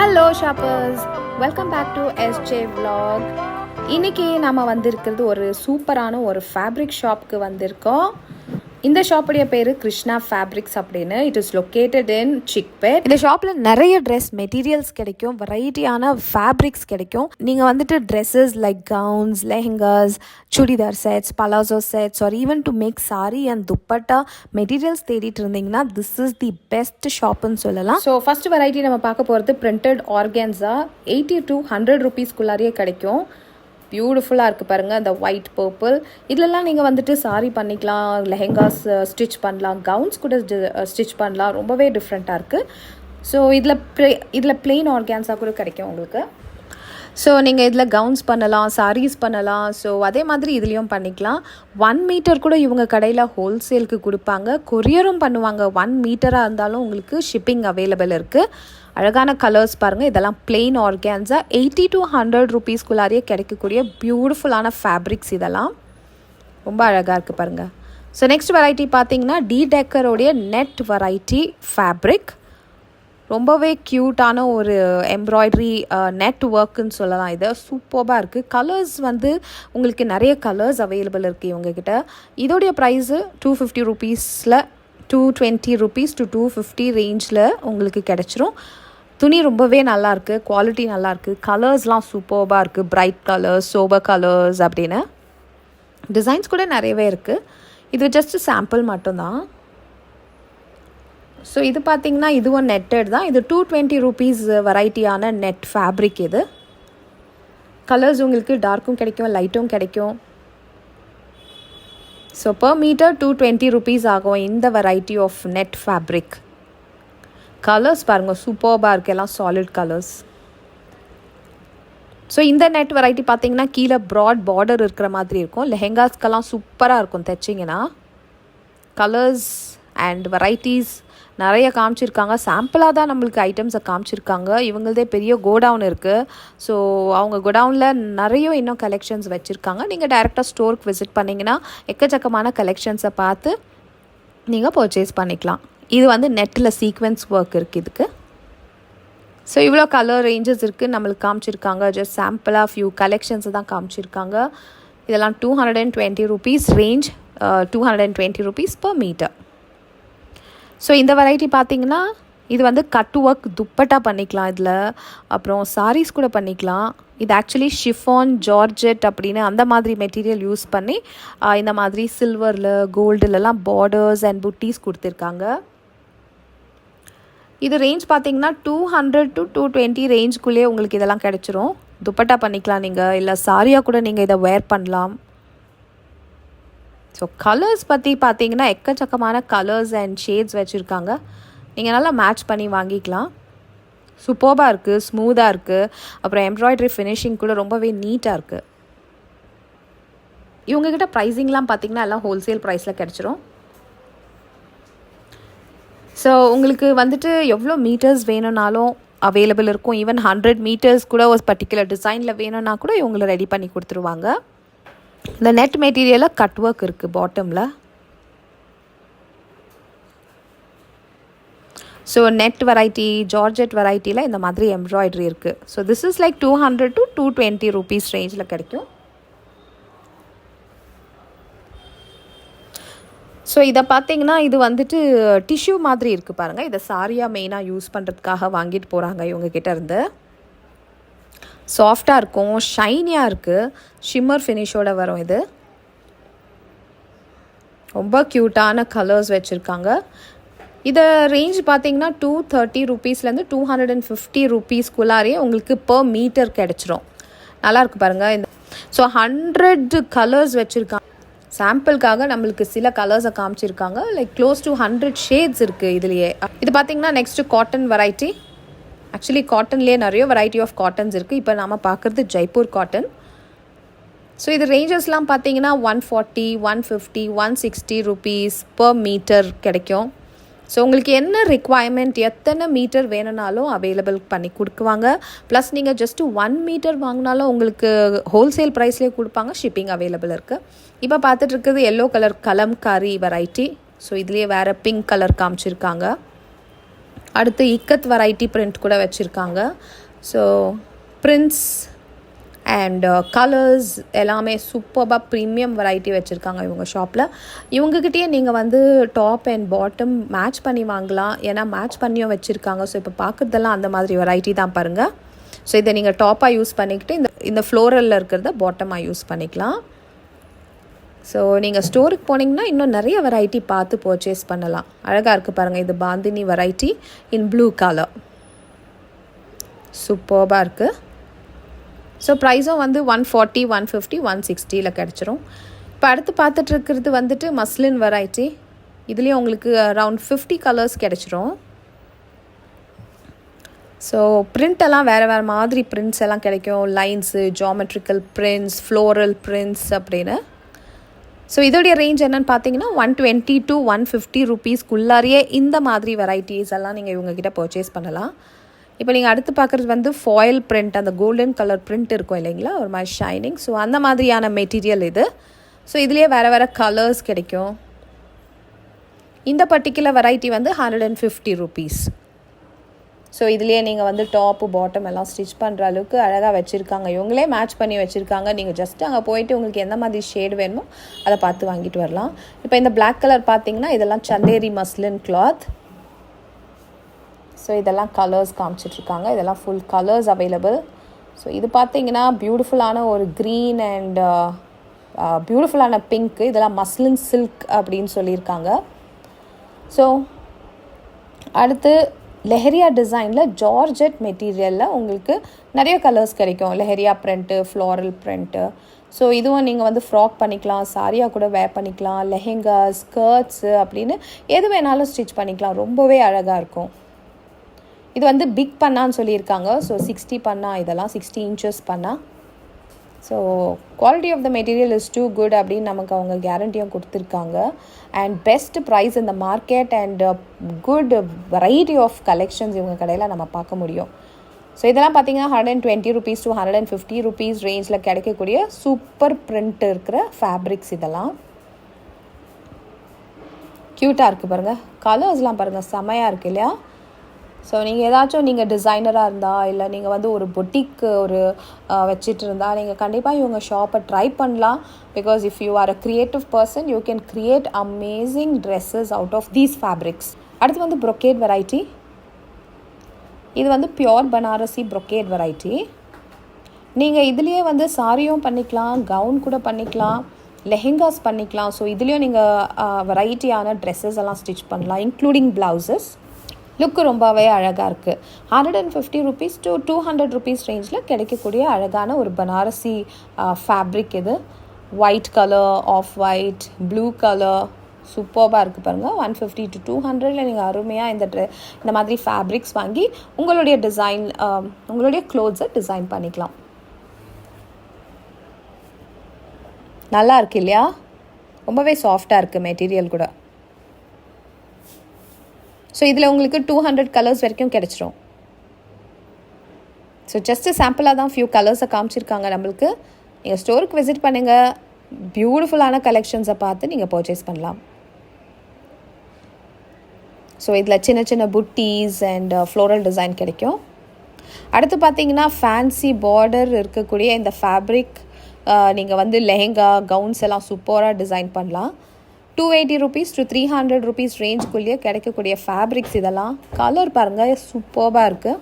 Hello shoppers welcome back to SJ vlog இன்றைக்கி நம்ம வந்திருக்கிறது ஒரு சூப்பரான ஒரு ஃபேப்ரிக் ஷாப்க்கு வந்திருக்கோம். இந்த ஷாப்புடைய பேர் கிருஷ்ணா ஃபேப்ரிக்ஸ் அப்படின்னு. It is located in Chickpet இந்த ஷாப்பில் நிறைய ட்ரெஸ் மெட்டீரியல்ஸ் கிடைக்கும் வெரைட்டியான ஃபேப்ரிக்ஸ் கிடைக்கும். நீங்கள் வந்துட்டு dresses like gowns lehengas churidar sets palazzo sets or even to make sari and dupatta materials தேடிட்டு இருந்தீங்கன்னா திஸ் இஸ் தி பெஸ்ட் ஷாப்னு சொல்லலாம். ஸோ ஃபர்ஸ்ட் வெரைட்டி நம்ம பார்க்க போகிறது printed organza eighty to hundred ருபீஸ்க்குள்ளாரியே கிடைக்கும். பியூட்டிஃபுல்லாக இருக்குது பாருங்கள் அந்த ஒயிட் பர்பிள் இதுலலாம் நீங்கள் வந்துட்டு சாரி பண்ணிக்கலாம் லெஹெங்காஸ் ஸ்டிச் பண்ணலாம் கவுன்ஸ் கூட ஸ்டிச் பண்ணலாம். ரொம்பவே டிஃப்ரெண்ட்டாக இருக்குது ஸோ இதில் ப்ளே இதில் பிளெயின் ஆர்கான்ஸாக கூட கிடைக்கும் உங்களுக்கு. ஸோ நீங்கள் இதில் கவுன்ஸ் பண்ணலாம் சாரீஸ் பண்ணலாம். ஸோ அதே மாதிரி இதுலேயும் பண்ணிக்கலாம். ஒன் மீட்டர் கூட இவங்க கடையில் ஹோல்சேலுக்கு கொடுப்பாங்க. கொரியரும் பண்ணுவாங்க. ஒன் மீட்டராக இருந்தாலும் உங்களுக்கு ஷிப்பிங் அவைலபிள் இருக்குது அழகான கலர்ஸ் பாருங்கள் இதெல்லாம் plain organza eighty to hundred ருபீஸ்குள்ளாரியே கிடைக்கக்கூடிய பியூட்டிஃபுல்லான ஃபேப்ரிக்ஸ் இதெல்லாம். ரொம்ப அழகாக இருக்குது பாருங்கள் ஸோ நெக்ஸ்ட் வெரைட்டி பார்த்தீங்கன்னா டி டெக்கரோடைய நெட் வெரைட்டி ஃபேப்ரிக் ரொம்பவே க்யூட்டான ஒரு எம்ப்ராய்டரி நெட் ஒர்க்குன்னு சொல்லலாம் இது. சூப்பராக இருக்குது கலர்ஸ் வந்து உங்களுக்கு நிறைய கலர்ஸ் அவைலபிள் இருக்குது இவங்கக்கிட்ட இதோடைய ப்ரைஸு டூ ஃபிஃப்டி ருபீஸில் two twenty rupees to two fifty ரேஞ்சில் உங்களுக்கு கிடச்சிரும். துணி ரொம்பவே நல்லாயிருக்கு குவாலிட்டி நல்லாயிருக்கு கலர்ஸ்லாம் சூப்பராக இருக்குது ப்ரைட் கலர்ஸ் சோபர் கலர்ஸ் அப்படின்னு. டிசைன்ஸ் கூட நிறையவே இருக்குது இது ஜஸ்ட் சாம்பிள் மட்டும்தான். ஸோ இது பார்த்தீங்கன்னா இதுவும் நெட்டட் தான். இது டூ டுவெண்ட்டி ருபீஸ் வெரைட்டியான நெட் ஃபேப்ரிக் இது. கலர்ஸ் உங்களுக்கு டார்க்கும் கிடைக்கும் லைட்டும் கிடைக்கும். So per metre two twenty rupees ஆகும் இந்த variety of net fabric colours பாருங்கள் சூப்பர்பாக இருக்குது எல்லாம் சாலிட் கலர்ஸ் ஸோ இந்த நெட் வெரைட்டி பார்த்தீங்கன்னா கீழே ப்ராட் பார்டர் இருக்கிற மாதிரி இருக்கும். லெஹெங்காஸ்க்கெல்லாம் சூப்பராக இருக்கும் தைச்சிங்கன்னா. கலர்ஸ் அண்ட் வெரைட்டிஸ் நிறைய காமிச்சிருக்காங்க. சாம்பிளாக தான் நம்மளுக்கு ஐட்டம்ஸை காமிச்சிருக்காங்க. இவங்களதே பெரிய கோடவுன் இருக்குது ஸோ அவங்க கோடவுனில் நிறைய இன்னும் கலெக்ஷன்ஸ் வச்சுருக்காங்க. நீங்கள் டைரெக்டாக ஸ்டோருக்கு விசிட் பண்ணிங்கன்னா எக்கச்சக்கமான கலெக்ஷன்ஸை பார்த்து நீங்கள் பர்ச்சேஸ் பண்ணிக்கலாம். இது வந்து நெட்டில் சீக்வென்ஸ் ஒர்க் இருக்குது இதுக்கு. ஸோ இவ்வளோ கலர் ரேஞ்சஸ் இருக்குது நம்மளுக்கு காமிச்சிருக்காங்க. ஜஸ்ட் சாம்பிளாக ஃபியூ கலெக்ஷன்ஸை தான் காமிச்சிருக்காங்க. இதெல்லாம் two hundred and twenty rupees range two hundred and twenty rupees per metre so இந்த வெரைட்டி பார்த்தீங்கன்னா இது வந்து கட் ஒர்க் துப்பட்டா பண்ணிக்கலாம் இதில். அப்புறம் சாரீஸ் கூட பண்ணிக்கலாம். இது ஆக்சுவலி ஷிஃபான் ஜார்ஜெட் அப்படின்னு அந்த மாதிரி மெட்டீரியல் யூஸ் பண்ணி இந்த மாதிரி சில்வரில் கோல்டுலலாம் பார்டர்ஸ் அண்ட் புட்டீஸ் கொடுத்துருக்காங்க. இது ரேஞ்ச் பார்த்தீங்கன்னா two hundred to two twenty ரேஞ்சுக்குள்ளேயே உங்களுக்கு இதெல்லாம் கிடச்சிரும். துப்பட்டா பண்ணிக்கலாம் நீங்கள் இல்லை சாரியாக கூட நீங்கள் இதை வேர் பண்ணலாம். ஸோ கலர்ஸ் பற்றி பார்த்தீங்கன்னா எக்கச்சக்கமான கலர்ஸ் அண்ட் ஷேட்ஸ் வச்சுருக்காங்க. நீங்கள் நல்லா மேட்ச் பண்ணி வாங்கிக்கலாம். சூப்பர்பாக இருக்குது ஸ்மூத்தாக இருக்குது அப்புறம் எம்ப்ராய்டரி ஃபினிஷிங் கூட ரொம்பவே நீட்டாக இருக்குது இவங்கக்கிட்ட ப்ரைஸிங்லாம் பார்த்தீங்கன்னா எல்லாம் ஹோல்சேல் ப்ரைஸில் கிடச்சிரும். ஸோ உங்களுக்கு வந்துட்டு எவ்வளோ மீட்டர்ஸ் வேணும்னாலும் அவைலபிள் இருக்கும். ஈவன் ஹண்ட்ரட் மீட்டர்ஸ் கூட ஒரு பர்டிகுலர் டிசைனில் வேணும்னா கூட இவங்களை ரெடி பண்ணி கொடுத்துருவாங்க. இந்த நெட் மெட்டீரியலில் கட் ஒர்க் இருக்குது பாட்டமில் ஸோ நெட் வெரைட்டி ஜார்ஜெட் வெரைட்டியில் இந்த மாதிரி எம்ப்ராய்டரி இருக்குது so this is like two hundred to two twenty rupees ரேஞ்சில் கிடைக்கும். ஸோ இதை பார்த்தீங்கன்னா இது வந்துட்டு டிஷ்யூ மாதிரி இருக்குது பாருங்கள் இதை சாரியாக மெயினாக யூஸ் பண்ணுறதுக்காக வாங்கிட்டு போகிறாங்க இவங்க இருந்து. சாஃப்டாக இருக்கும் ஷைனியாக இருக்குது ஷிம்மர் ஃபினிஷோடு வரும் இது. ரொம்ப க்யூட்டான கலர்ஸ் வச்சுருக்காங்க. இதை ரேஞ்ச் பார்த்தீங்கன்னா டூ தேர்ட்டி ருபீஸ்லேருந்து டூ ஹண்ட்ரட் அண்ட் ஃபிஃப்டி ருபீஸ்க்குள்ளாரையே உங்களுக்கு பர் மீட்டர் கிடச்சிரும். நல்லாயிருக்கு பாருங்கள் இந்த ஸோ ஹண்ட்ரட் கலர்ஸ் வச்சுருக்காங்க. சாம்பிளுக்காக நம்மளுக்கு சில கலர்ஸை காமிச்சிருக்காங்க. Like close to hundred shades இருக்குது இதுலேயே. இது பார்த்தீங்கன்னா நெக்ஸ்ட்டு காட்டன் வெரைட்டி ஆக்சுவலி காட்டன்லேயே நிறைய வெரைட்டி ஆஃப் காட்டன்ஸ் இருக்குது இப்போ நாம் பார்க்குறது ஜெய்ப்பூர் காட்டன் ஸோ இது ரேஞ்சஸ்லாம் பார்த்தீங்கன்னா one forty one fifty one sixty rupees per metre கிடைக்கும். ஸோ உங்களுக்கு என்ன ரிக்குவயர்மெண்ட் எத்தனை மீட்டர் வேணும்னாலும் அவைலபிள் பண்ணி கொடுக்குவாங்க. ப்ளஸ் நீங்கள் ஜஸ்ட்டு ஒன் மீட்டர் வாங்கினாலும் உங்களுக்கு ஹோல்சேல் ப்ரைஸ்லேயே கொடுப்பாங்க. ஷிப்பிங் அவைலபிள் இருக்குது இப்போ பார்த்துட்டு இருக்குது yellow colour kalamkari variety so இதுலேயே வேறு பிங்க் கலர் காமிச்சிருக்காங்க. அடுத்து இக்கத் வெரைட்டி பிரிண்ட் கூட வச்சுருக்காங்க. ஸோ பிரிண்ட்ஸ் அண்ட் கலர்ஸ் எல்லாமே சூப்பராக ப்ரீமியம் வெரைட்டி வச்சுருக்காங்க இவங்க ஷாப்பில் இவங்ககிட்டயே நீங்கள் வந்து டாப் அண்ட் பாட்டம் மேட்ச் பண்ணி வாங்கலாம். ஏன்னா மேட்ச் பண்ணியும் வச்சுருக்காங்க. ஸோ இப்போ பார்க்குறதெல்லாம் அந்த மாதிரி வெரைட்டி தான் பாருங்கள் ஸோ இதை நீங்கள் டாப்பாக யூஸ் பண்ணிக்கிட்டு இந்த இந்த ஃப்ளோரலில் இருக்கிறத பாட்டமாக யூஸ் பண்ணிக்கலாம். ஸோ நீங்கள் ஸ்டோருக்கு போனீங்கன்னா இன்னும் நிறைய வெரைட்டி பார்த்து பர்ச்சேஸ் பண்ணலாம். அழகாக இருக்குது பாருங்கள் இது bandhani variety in blue colour சூப்பர்பாக இருக்குது ஸோ ப்ரைஸும் வந்து one forty one fifty one சிக்ஸ்டியில் கிடச்சிரும். இப்போ அடுத்து பார்த்துட்டு இருக்கிறது வந்துட்டு மஸ்லின் வெரைட்டி இதுலேயும் உங்களுக்கு அரவுண்ட் ஃபிஃப்டி கலர்ஸ் கிடச்சிரும். ஸோ பிரிண்ட் எல்லாம் வேறு வேறு மாதிரி பிரிண்ட்ஸ் எல்லாம் கிடைக்கும். Lines geometrical prints floral prints அப்படின்னு. ஸோ இதோடைய ரேஞ்ச் என்னென்னு பார்த்தீங்கன்னா one twenty to one fifty ருபீஸ்க்குள்ளாரியே இந்த மாதிரி வெரைட்டிஸ் எல்லாம் நீங்கள் இவங்ககிட்ட பர்ச்சேஸ் பண்ணலாம். இப்போ நீங்கள் அடுத்து பார்க்குறது வந்து ஃபாயில் பிரிண்ட் அந்த கோல்டன் கலர் பிரிண்ட் இருக்கும் இல்லைங்களா? ஒரு மாதிரி ஷைனிங் ஸோ அந்த மாதிரியான மெட்டீரியல் இது. ஸோ இதுலேயே வேறு வேறு கலர்ஸ் கிடைக்கும். இந்த பர்டிகுலர் வெரைட்டி வந்து hundred and fifty rupees so இதுலேயே நீங்கள் வந்து டாப்பு பாட்டம் எல்லாம் ஸ்டிச் பண்ணுற அளவுக்கு அழகாக வச்சுருக்காங்க. இவங்களே மேட்ச் பண்ணி வச்சுருக்காங்க. நீங்கள் ஜஸ்ட் அங்கே போயிட்டு உங்களுக்கு எந்த மாதிரி ஷேடு வேணுமோ அதை பார்த்து வாங்கிட்டு வரலாம். இப்போ இந்த பிளாக் கலர் பார்த்தீங்கன்னா இதெல்லாம் சந்தேரி மஸ்லின் கிளாத் ஸோ இதெல்லாம் கலர்ஸ் காமிச்சிட்ருக்காங்க. இதெல்லாம் ஃபுல் கலர்ஸ் அவைலபிள் ஸோ இது பார்த்தீங்கன்னா பியூட்டிஃபுல்லான ஒரு க்ரீன் அண்ட் பியூட்டிஃபுல்லான பிங்க்கு இதெல்லாம் மஸ்லின் சில்க் அப்படின்னு சொல்லியிருக்காங்க. ஸோ அடுத்து லெஹரியா டிசைனில் ஜார்ஜெட் மெட்டீரியலில் உங்களுக்கு நிறைய கலர்ஸ் கிடைக்கும். Lehariya print floral print so இதுவும் நீங்கள் வந்து ஃப்ராக் பண்ணிக்கலாம் சாரியாக கூட வேர் பண்ணிக்கலாம் லெஹெங்கா ஸ்கர்ட்ஸு அப்படின்னு எது வேணாலும் ஸ்டிச் பண்ணிக்கலாம். ரொம்பவே அழகாக இருக்கும். இது வந்து பிக் பண்ணான்னு சொல்லியிருக்காங்க. ஸோ சிக்ஸ்டி பண்ணா இதெல்லாம் சிக்ஸ்டி இன்ச்சஸ் பண்ணா so quality of the material is too good அப்படின்னு நமக்கு அவங்க கேரண்டியும் கொடுத்துருக்காங்க. அண்ட் பெஸ்ட் ப்ரைஸ் இந்த market and good variety of collections இவங்க கடையில் நம்ம பார்க்க முடியும். ஸோ இதெல்லாம் பார்த்தீங்கன்னா hundred and twenty rupees to hundred and fifty rupees ரேஞ்சில் கிடைக்கக்கூடிய சூப்பர் பிரிண்ட் இருக்கிற ஃபேப்ரிக்ஸ் இதெல்லாம். க்யூட்டாக இருக்குது பாருங்கள் கலர்ஸ்லாம் பாருங்கள் செமையாக இருக்குது இல்லையா? ஸோ நீங்கள் ஏதாச்சும் நீங்கள் டிசைனராக இருந்தால் இல்லை நீங்கள் வந்து ஒரு பொட்டிக் ஒரு வச்சுட்டு இருந்தால் நீங்கள் கண்டிப்பாக இவங்க ஷாப்பை ட்ரை பண்ணலாம். Because if you are a creative person you can create amazing dresses out of these fabrics அடுத்து வந்து ப்ரொக்கேட் வெரைட்டி இது வந்து பியோர் பனாரசி ப்ரொக்கேட் வெரைட்டி நீங்கள் இதுலேயே வந்து சாரியும் பண்ணிக்கலாம் கவுன் கூட பண்ணிக்கலாம் லெஹெங்காஸ் பண்ணிக்கலாம். ஸோ இதுலேயும் நீங்கள் வெரைட்டியான ட்ரெஸ்ஸஸ் எல்லாம் ஸ்டிச் பண்ணலாம் இன்க்ளூடிங் ப்ளவுசஸ் லுக்கு ரொம்பவே அழகாக இருக்குது hundred and fifty rupees to two hundred rupees ரேஞ்சில் கிடைக்கக்கூடிய அழகான ஒரு பனாரசி ஃபேப்ரிக் இது. White colour off white blue colour சூப்பர்பாக இருக்குது பாருங்கள் ஒன் ஃபிஃப்டி டு டூ ஹண்ட்ரடில் நீங்கள் அருமையாக இந்த ட்ரெ இந்த மாதிரி ஃபேப்ரிக்ஸ் வாங்கி உங்களுடைய டிசைன் உங்களுடைய க்ளோத்ஸை டிசைன் பண்ணிக்கலாம். நல்லா இருக்கு இல்லையா? ரொம்பவே சாஃப்டாக இருக்குது மெட்டீரியல் கூட. ஸோ இதில் உங்களுக்கு டூ ஹண்ட்ரட் கலர்ஸ் வரைக்கும் கிடச்சிரும். ஸோ ஜஸ்ட்டு சாம்பிளாக தான் ஃபியூ கலர்ஸை காமிச்சிருக்காங்க நம்மளுக்கு. நீங்கள் ஸ்டோருக்கு விசிட் பண்ணுங்கள் பியூட்டிஃபுல்லான கலெக்ஷன்ஸை பார்த்து நீங்கள் பர்ச்சேஸ் பண்ணலாம். ஸோ இதில் சின்ன சின்ன புட்டீஸ் அண்ட் ஃப்ளோரல் டிசைன் கிடைக்கும். அடுத்து பார்த்தீங்கன்னா ஃபேன்சி பார்டர் இருக்கக்கூடிய இந்த ஃபேப்ரிக் uh, நீங்கள் வந்து லெஹெங்கா கவுன்ஸ் எல்லாம் சூப்பராக டிசைன் பண்ணலாம். Two eighty rupees to three hundred rupees ரேஞ்சுக்குள்ளேயே கிடைக்கக்கூடிய ஃபேப்ரிக்ஸ் இதெல்லாம். கலர் பாருங்கள் சூப்பர்பாக இருக்குது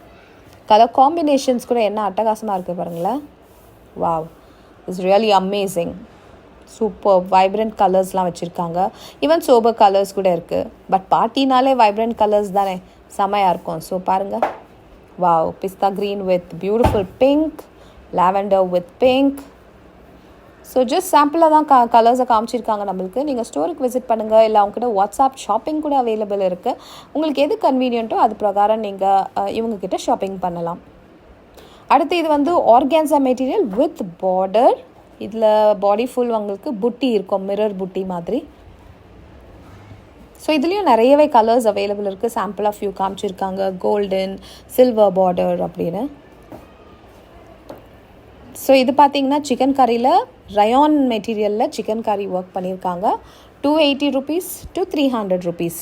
கலர் காம்பினேஷன்ஸ் கூட என்ன அட்டகாசமாக இருக்குது பாருங்களேன் wow it's really amazing super vibrant கலர்ஸ்லாம் வச்சுருக்காங்க. ஈவன் சோபர் கலர்ஸ் கூட இருக்குது பட் பார்ட்டினாலே வைப்ரண்ட் கலர்ஸ் தானே. செமையாக இருக்கும். ஸோ பாருங்கள் wow pista green with beautiful pink lavender with pink so just சாம்பிளாக தான் க கலர்ஸை காமிச்சிருக்காங்க நம்மளுக்கு. நீங்கள் ஸ்டோருக்கு விசிட் பண்ணுங்கள் இல்லை அவங்ககிட்ட வாட்ஸ்அப் ஷாப்பிங் கூட அவைலபிள் இருக்குது உங்களுக்கு எது கன்வீனியன்ட்டோ அது பிரகாரம் நீங்கள் இவங்கக்கிட்ட ஷாப்பிங் பண்ணலாம். அடுத்து இது வந்து ஆர்கான்சா மெட்டீரியல் வித் பார்டர் இதில் பாடி ஃபுல் உங்களுக்கு புட்டி இருக்கும். மிரர் புட்டி மாதிரி. ஸோ இதுலேயும் நிறையவே கலர்ஸ் அவைலபிள் இருக்குது சாம்பிள் ஆஃப் யூ காமிச்சிருக்காங்க. கோல்டன் சில்வர் பார்டர் அப்படின்னு. ஸோ இது பார்த்தீங்கன்னா சிக்கன் கறியில் ரயான் மெட்டீரியலில் சிக்கன் கறி ஒர்க் பண்ணியிருக்காங்க two eighty rupees to three hundred rupees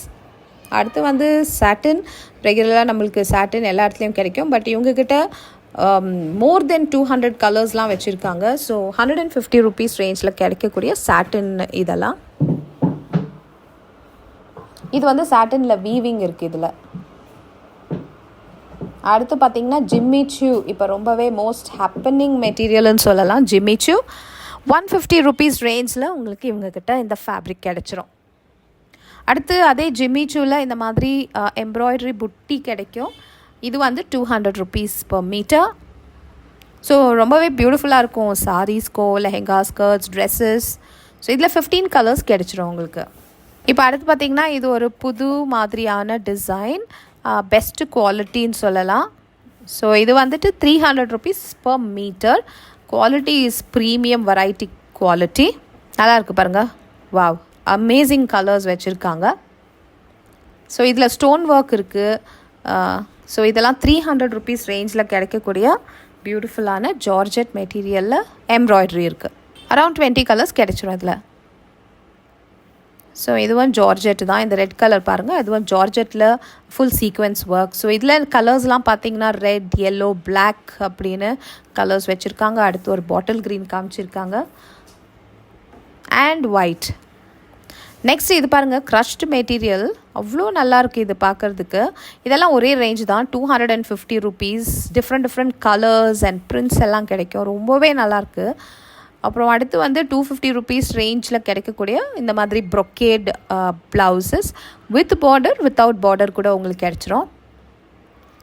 அடுத்து வந்து சாட்டின் ரெகுலராக நம்மளுக்கு சாட்டின் எல்லா இடத்துலையும் கிடைக்கும். பட் இவங்கக்கிட்ட மோர் தென் டூ ஹண்ட்ரட் கலர்ஸ்லாம் வச்சுருக்காங்க. So hundred and fifty rupees ரேஞ்சில் கிடைக்கக்கூடிய சாட்டின் இதெல்லாம். இது வந்து சாட்டனில் வீவிங் இருக்குது இதில். அடுத்து பார்த்தீங்கன்னா ஜிம்மிச்சு இப்போ ரொம்பவே மோஸ்ட் ஹாப்பனிங் மெட்டீரியல்னு சொல்லலாம். ஜிம்மிச்சு ஒன் ஃபிஃப்டி ருபீஸ் ரேஞ்சில் உங்களுக்கு இவங்கக்கிட்ட இந்த ஃபேப்ரிக் கிடச்சிரும். அடுத்து அதே ஜிம்மிச்சூவில் இந்த மாதிரி எம்ப்ராய்டரி புட்டி கிடைக்கும். இது வந்து two hundred rupees per metre so ரொம்பவே பியூட்டிஃபுல்லாக இருக்கும். சாரீஸ்க்கோ லெஹெங்கா ஸ்கர்ட்ஸ் ட்ரெஸ்ஸஸ் ஸோ இதில் ஃபிஃப்டீன் கலர்ஸ் கிடச்சிரும் உங்களுக்கு. இப்போ அடுத்து பார்த்திங்கன்னா இது ஒரு புது மாதிரியான டிசைன் பெஸ்ட்டு குவாலிட்டின்னு சொல்லலாம். ஸோ இது வந்துட்டு three hundred rupees per metre quality is premium variety quality நல்லா இருக்குது பாருங்கள் வாவ் அமேசிங் கலர்ஸ் வச்சுருக்காங்க. ஸோ இதில் ஸ்டோன் ஒர்க் இருக்குது ஸோ இதெல்லாம் த்ரீ ஹண்ட்ரட் ருபீஸ் ரேஞ்சில் கிடைக்கக்கூடிய பியூட்டிஃபுல்லான ஜார்ஜெட் மெட்டீரியலில் எம்ப்ராய்டரி இருக்குது அரவுண்ட் டுவெண்ட்டி கலர்ஸ் கிடைச்சிரும் இதில். ஸோ இதுவும் ஜார்ஜெட் தான். இந்த ரெட் கலர் பாருங்கள் இதுவும் ஜார்ஜெட்டில் ஃபுல் சீக்வென்ஸ் ஒர்க் ஸோ இதில் கலர்ஸ்லாம் பார்த்தீங்கன்னா ரெட் எல்லோ பிளாக் அப்படின்னு கலர்ஸ் வச்சுருக்காங்க. அடுத்து ஒரு பாட்டில் க்ரீன் காமிச்சிருக்காங்க. அண்ட் ஒயிட் நெக்ஸ்ட் இது பாருங்கள் க்ரஷ்ட் மெட்டீரியல் அவ்வளோ நல்லாயிருக்கு இது பார்க்குறதுக்கு இதெல்லாம் ஒரே ரேஞ்ச் தான். Two hundred and fifty rupees different different colours and prints எல்லாம் கிடைக்கும். ரொம்பவே நல்லாயிருக்கு அப்புறம் அடுத்து வந்து டூ ஃபிஃப்டி ருபீஸ் ரேஞ்சில் கிடைக்கக்கூடிய இந்த மாதிரி brocade blouses with border without border கூட உங்களுக்கு கிடச்சிரும்.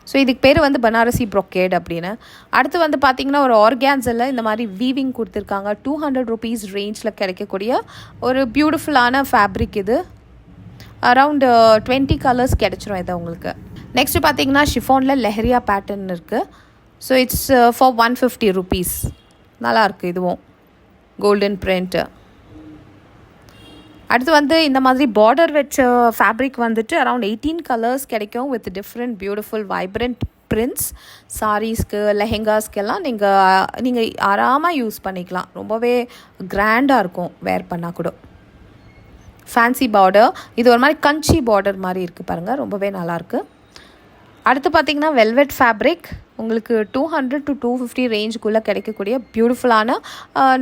ஸோ இதுக்கு பேர் வந்து பனாரசி ப்ரொக்கேட் அப்படின்னு. அடுத்து வந்து பார்த்திங்கன்னா ஒரு ஆர்கான்ஸில் இந்த மாதிரி வீவிங் கொடுத்துருக்காங்க. டூ ஹண்ட்ரட் ருபீஸ் ரேஞ்சில் கிடைக்கக்கூடிய ஒரு பியூட்டிஃபுல்லான ஃபேப்ரிக் இது. அரவுண்டு டுவெண்ட்டி கலர்ஸ் கிடச்சிரும் இது உங்களுக்கு. நெக்ஸ்ட்டு பார்த்தீங்கன்னா ஷிஃபோனில் லெஹரியா பேட்டர்ன் இருக்குது so it's for one fifty rupees நல்லாயிருக்கு இதுவும். கோல்டன் பிரிண்ட்டு அடுத்து வந்து இந்த மாதிரி பார்டர் வச்ச ஃபேப்ரிக் வந்துட்டு அரவுண்ட் எயிட்டீன் கலர்ஸ் கிடைக்கும் with different beautiful vibrant prints சாரீஸ்க்கு லெஹெங்காஸ்க்கெல்லாம் நீங்கள் நீங்கள் ஆறாமல் யூஸ் பண்ணிக்கலாம். ரொம்பவே கிராண்டாக இருக்கும் வேர் பண்ணால் கூட. ஃபேன்சி பார்டர் இது ஒரு மாதிரி கஞ்சி பார்டர் மாதிரி இருக்குது பாருங்கள் ரொம்பவே நல்லாயிருக்கு அடுத்து பார்த்திங்கன்னா வெல்வெட் ஃபேப்ரிக் உங்களுக்கு two hundred to two fifty ரேஞ்சுக்குள்ளே கிடைக்கக்கூடிய பியூட்டிஃபுல்லான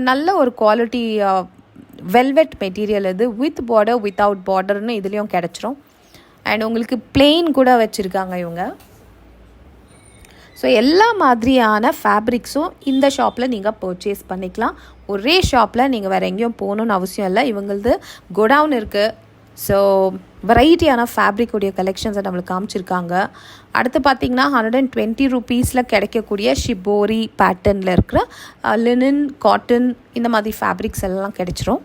நல்ல ஒரு குவாலிட்டி வெல்வெட் மெட்டீரியல் இது வித் பார்டர் வித்தவுட் பார்டர்னு இதுலேயும் கிடச்சிரும். அண்ட் உங்களுக்கு பிளெயின் கூட வச்சுருக்காங்க இவங்க. ஸோ எல்லா மாதிரியான ஃபேப்ரிக்ஸும் இந்த ஷாப்பில் நீங்கள் பர்ச்சேஸ் பண்ணிக்கலாம். ஒரே ஷாப்பில் நீங்கள் வேறு எங்கேயும் போகணுன்னு அவசியம் இல்லை. இவங்களது குடவுன் இருக்குது ஸோ வெரைட்டியான ஃபேப்ரிக்குடைய கலெக்ஷன்ஸை நம்மளுக்கு காமிச்சிருக்காங்க. அடுத்து பார்த்திங்கன்னா ஹண்ட்ரட் அண்ட் டுவெண்ட்டி ருபீஸில் கிடைக்கக்கூடிய ஷிபோரி பேட்டர்னில் இருக்கிற லினன் காட்டன் இந்த மாதிரி ஃபேப்ரிக்ஸ் எல்லாம் கிடைச்சிரும்.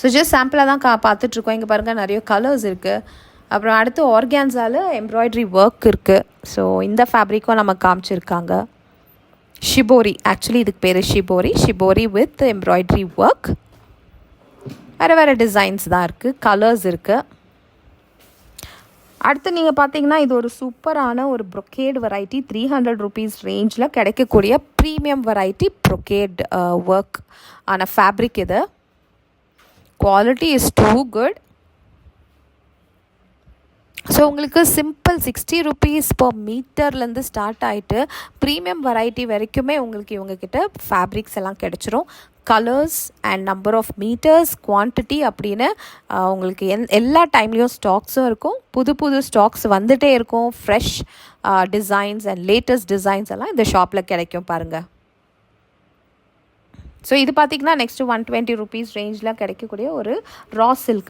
ஸோ ஜஸ்ட் சாம்பிளாக தான் கா பார்த்துட்ருக்கோம். இங்கே பாருங்கள் நிறைய கலர்ஸ் இருக்குது அப்புறம் அடுத்து ஆர்கான்ஸால் எம்ப்ராய்டரி ஒர்க் இருக்குது ஸோ இந்த ஃபேப்ரிக்கும் நம்ம காமிச்சிருக்காங்க. ஷிபோரி ஆக்சுவலி இதுக்கு பேர் shibori shibori with embroidery work வேறு வேறு டிசைன்ஸ் தான் இருக்குது கலர்ஸ் இருக்குது அடுத்து நீங்கள் பார்த்தீங்கன்னா இது ஒரு சூப்பரான ஒரு brocade variety three hundred rupees ரேஞ்சில் கிடைக்கக்கூடிய ப்ரீமியம் வெரைட்டி ப்ரொக்கேட் ஒர்க் ஆன ஃபேப்ரிக் இது. Quality is too good so உங்களுக்கு சிம்பிள் சிக்ஸ்டி ருபீஸ் பர் மீட்டர்லேருந்து ஸ்டார்ட் ஆகிட்டு ப்ரீமியம் வெரைட்டி வரைக்குமே உங்களுக்கு இவங்கக்கிட்ட ஃபேப்ரிக்ஸ் எல்லாம் கிடச்சிரும். Colours and number of metres quantity அப்படின்னு உங்களுக்கு எந் எல்லா டைம்லேயும் ஸ்டாக்ஸும் இருக்கும். புது புது ஸ்டாக்ஸ் வந்துகிட்டே இருக்கும். Fresh designs and latest designs எல்லாம் இந்த ஷாப்பில் கிடைக்கும் பாருங்கள் ஸோ இது பார்த்திங்கன்னா நெக்ஸ்ட்டு ஒன் டுவெண்ட்டி ருபீஸ் ரேஞ்சில் கிடைக்கக்கூடிய ஒரு ரா சில்க்